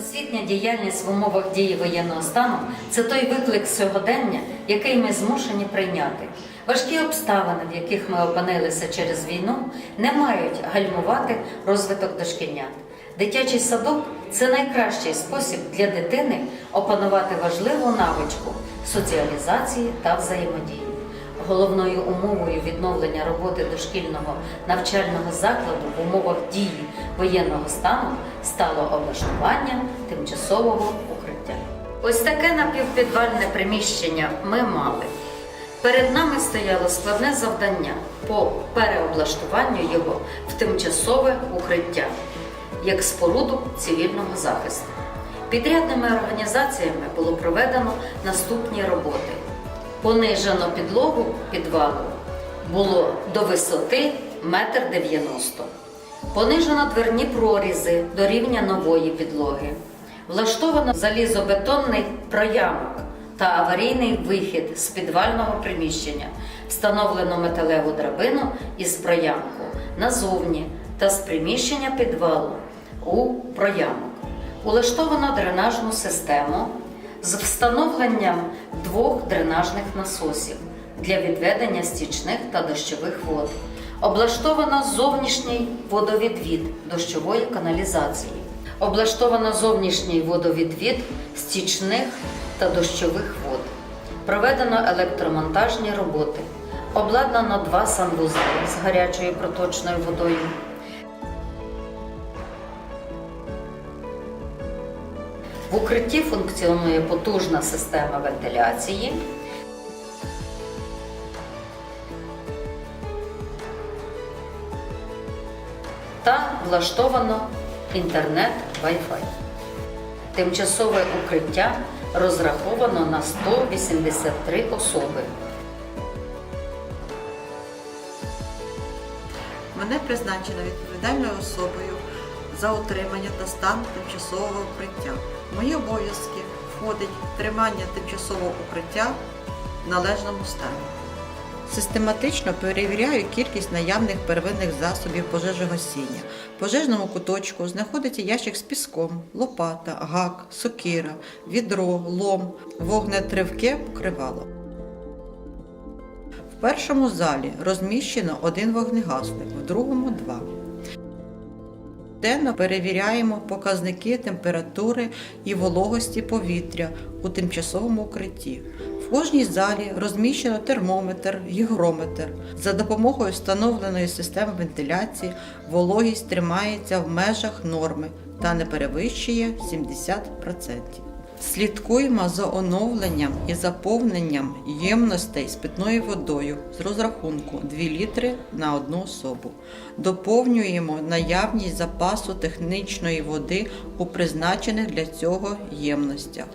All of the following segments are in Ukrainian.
Освітня діяльність в умовах дії воєнного стану це той виклик сьогодення, який ми змушені прийняти. Важкі обставини, в яких ми опинилися через війну, не мають гальмувати розвиток дошкільнят. Дитячий садок це найкращий спосіб для дитини опанувати важливу навичку соціалізації та взаємодії. Головною умовою відновлення роботи дошкільного навчального закладу в умовах дії воєнного стану стало облаштування тимчасового укриття. Ось таке напівпідвальне приміщення ми мали. Перед нами стояло складне завдання по переоблаштуванню його в тимчасове укриття як споруду цивільного захисту. Підрядними організаціями було проведено наступні роботи. Понижено підлогу підвалу було до висоти 1,90 м. Понижено дверні прорізи до рівня нової підлоги. Влаштовано залізобетонний проямок та аварійний вихід з підвального приміщення. Встановлено металеву драбину із проямку назовні та з приміщення підвалу у проямок. Улаштовано дренажну систему з встановленням двох дренажних насосів для відведення стічних та дощових вод. Облаштовано зовнішній водовідвід дощової каналізації. Облаштовано зовнішній водовідвід стічних та дощових вод. Проведено електромонтажні роботи. Обладнано два санвузли з гарячою проточною водою. В укритті функціонує потужна система вентиляції. Та влаштовано інтернет Wi-Fi. Тимчасове укриття розраховано на 183 особи. Мене призначено відповідальною особою за утримання та стан тимчасового укриття. Мої обов'язки входить тримання тимчасового укриття в належному стані. Систематично перевіряю кількість наявних первинних засобів пожежогасіння. В пожежному куточку знаходиться ящик з піском, лопата, гак, сокира, відро, лом, вогнетривке покривало. В першому залі розміщено один вогнегасник, в другому два. Денно перевіряємо показники температури і вологості повітря у тимчасовому укритті. В кожній залі розміщено термометр, гігрометр. За допомогою встановленої системи вентиляції вологість тримається в межах норми та не перевищує 70%. Слідкуємо за оновленням і заповненням ємностей з питною водою з розрахунку 2 літри на одну особу. Доповнюємо наявність запасу технічної води у призначених для цього ємностях.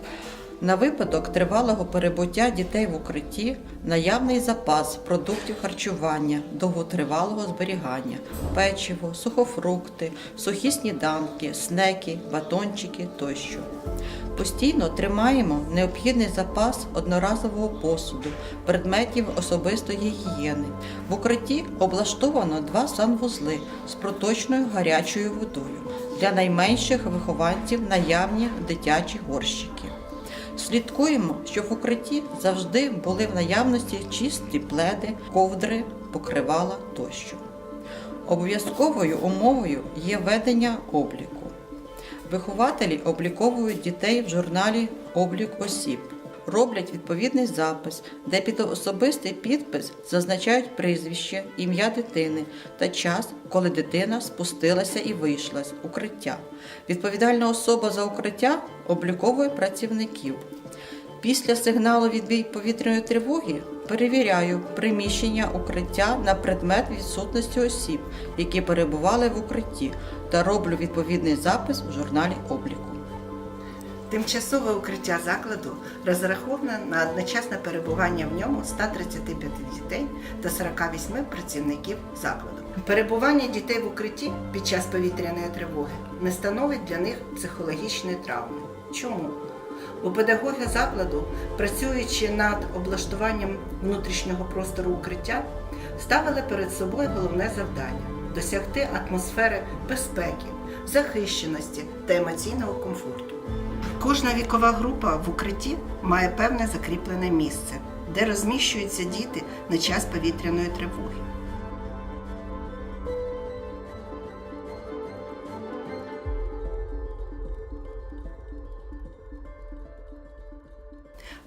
На випадок тривалого перебуття дітей в укритті наявний запас продуктів харчування довготривалого зберігання, печиво, сухофрукти, сухі сніданки, снеки, батончики тощо. Постійно тримаємо необхідний запас одноразового посуду, предметів особистої гігієни. В укритті облаштовано два санвузли з проточною гарячою водою. Для найменших вихованців наявні дитячі горщики. Слідкуємо, щоб в укритті завжди були в наявності чисті пледи, ковдри, покривала тощо. Обов'язковою умовою є ведення обліку. Вихователі обліковують дітей в журналі Облік осіб. Роблять відповідний запис, де під особистий підпис зазначають прізвище, ім'я дитини та час, коли дитина спустилася і вийшла з укриття. Відповідальна особа за укриття обліковує працівників. Після сигналу відбій повітряної тривоги перевіряю приміщення укриття на предмет відсутності осіб, які перебували в укритті, та роблю відповідний запис в журналі обліку. Тимчасове укриття закладу розраховане на одночасне перебування в ньому 135 дітей та 48 працівників закладу. Перебування дітей в укритті під час повітряної тривоги не становить для них психологічної травми. Чому? У педагоги закладу, працюючи над облаштуванням внутрішнього простору укриття, ставили перед собою головне завдання досягти атмосфери безпеки захищеності та емоційного комфорту. Кожна вікова група в укритті має певне закріплене місце, де розміщуються діти на час повітряної тривоги.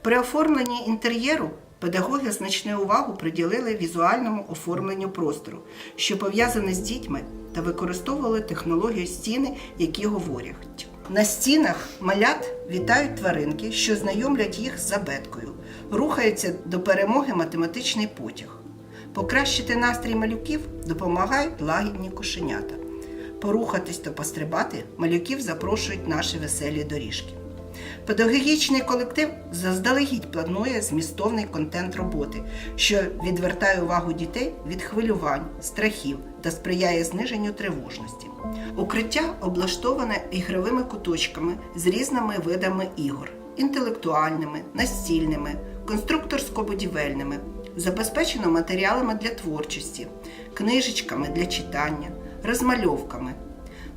При оформленні інтер'єру педагоги значну увагу приділили візуальному оформленню простору, що пов'язане з дітьми, та використовували технологію стіни, які говорять. На стінах малят вітають тваринки, що знайомлять їх з забеткою, рухаються до перемоги математичний потяг. Покращити настрій малюків допомагають лагідні кошенята. Порухатись та пострибати малюків запрошують наші веселі доріжки. Педагогічний колектив заздалегідь планує змістовний контент роботи, що відвертає увагу дітей від хвилювань, страхів та сприяє зниженню тривожності. Укриття облаштоване ігровими куточками з різними видами ігор: інтелектуальними, настільними, конструкторсько-будівельними, забезпечено матеріалами для творчості, книжечками для читання, розмальовками,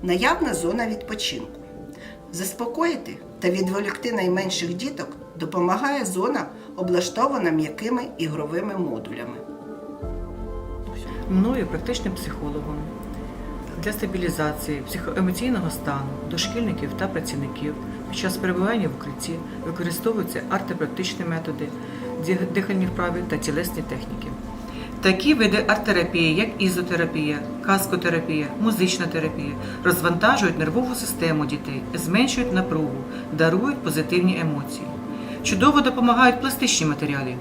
наявна зона відпочинку. Заспокоїти та відволікти найменших діток допомагає зона, облаштована м'якими ігровими модулями. мною практичним психологом для стабілізації психоемоційного стану дошкільників та працівників під час перебування в укритті використовуються артепрактичні методи, дихальні вправи та тілесні техніки. Такі види арт-терапії, як ізотерапія, каскотерапія, музична терапія, розвантажують нервову систему дітей, зменшують напругу, дарують позитивні емоції. Чудово допомагають пластичні матеріали,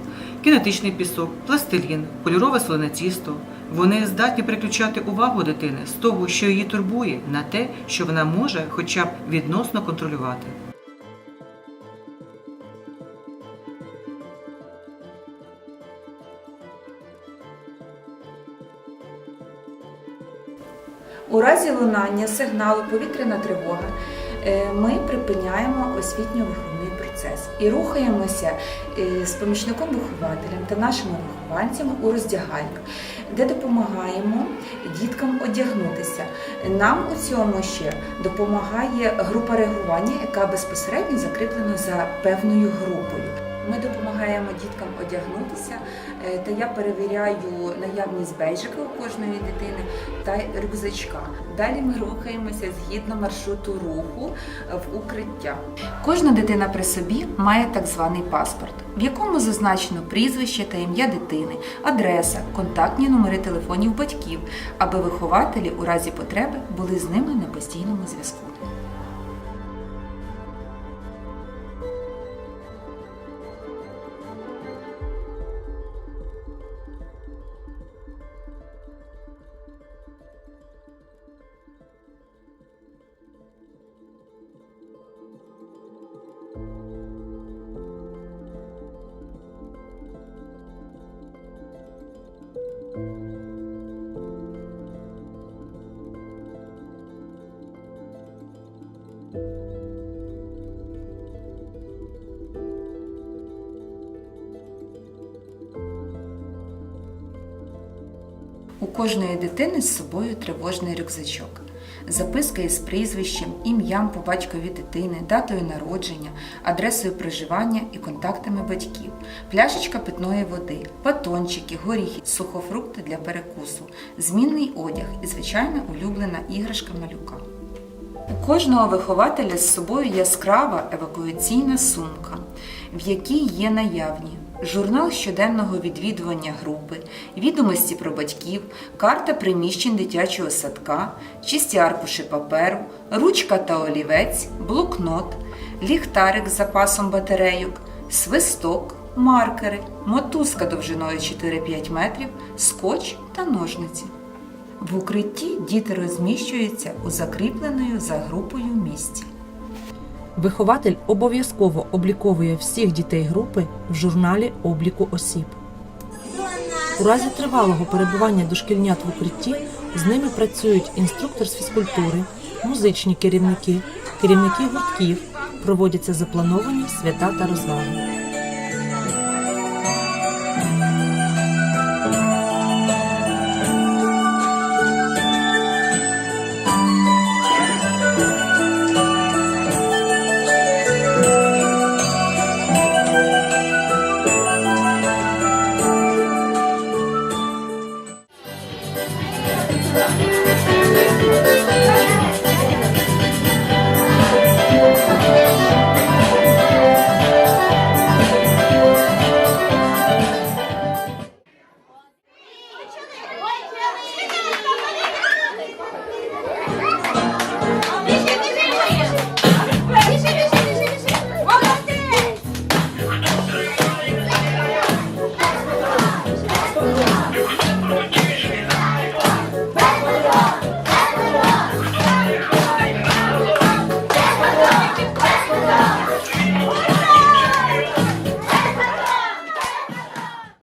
кінетичний пісок, пластилін, кольорове солене тісто. Вони здатні переключати увагу дитини з того, що її турбує, на те, що вона може хоча б відносно контролювати. У разі лунання сигналу повітряна тривога е, ми припиняємо освітньо-виховний процес і рухаємося е, з помічником-вихователем та нашими вихованцями у роздягальню, де допомагаємо діткам одягнутися. Нам у цьому ще допомагає група реагування, яка безпосередньо закріплена за певною групою. Ми допомагаємо діткам одягнутися, е, та я перевіряю наявність бейджика у кожної дитини та рюкзачка. Далі ми рухаємося згідно маршруту руху е, в укриття. Кожна дитина при собі має так званий паспорт, в якому зазначено прізвище та ім'я дитини, адреса, контактні номери телефонів батьків, аби вихователі у разі потреби були з ними на постійному зв'язку. У кожної дитини з собою тривожний рюкзачок. Записка із прізвищем, ім'ям по батькові дитини, датою народження, адресою проживання і контактами батьків, пляшечка питної води, батончики, горіхи, сухофрукти для перекусу, змінний одяг і, звичайно, улюблена іграшка малюка. У кожного вихователя з собою яскрава евакуаційна сумка, в якій є наявні журнал щоденного відвідування групи, відомості про батьків, карта приміщень дитячого садка, чисті аркуші паперу, ручка та олівець, блокнот, ліхтарик з запасом батарейок, свисток, маркери, мотузка довжиною 4-5 метрів, скотч та ножниці. В укритті діти розміщуються у закріпленою за групою місці. Вихователь обов'язково обліковує всіх дітей групи в журналі обліку осіб. У разі тривалого перебування дошкільнят в укритті з ними працюють інструктор з фізкультури, музичні керівники, керівники гуртків, проводяться заплановані свята та розваги.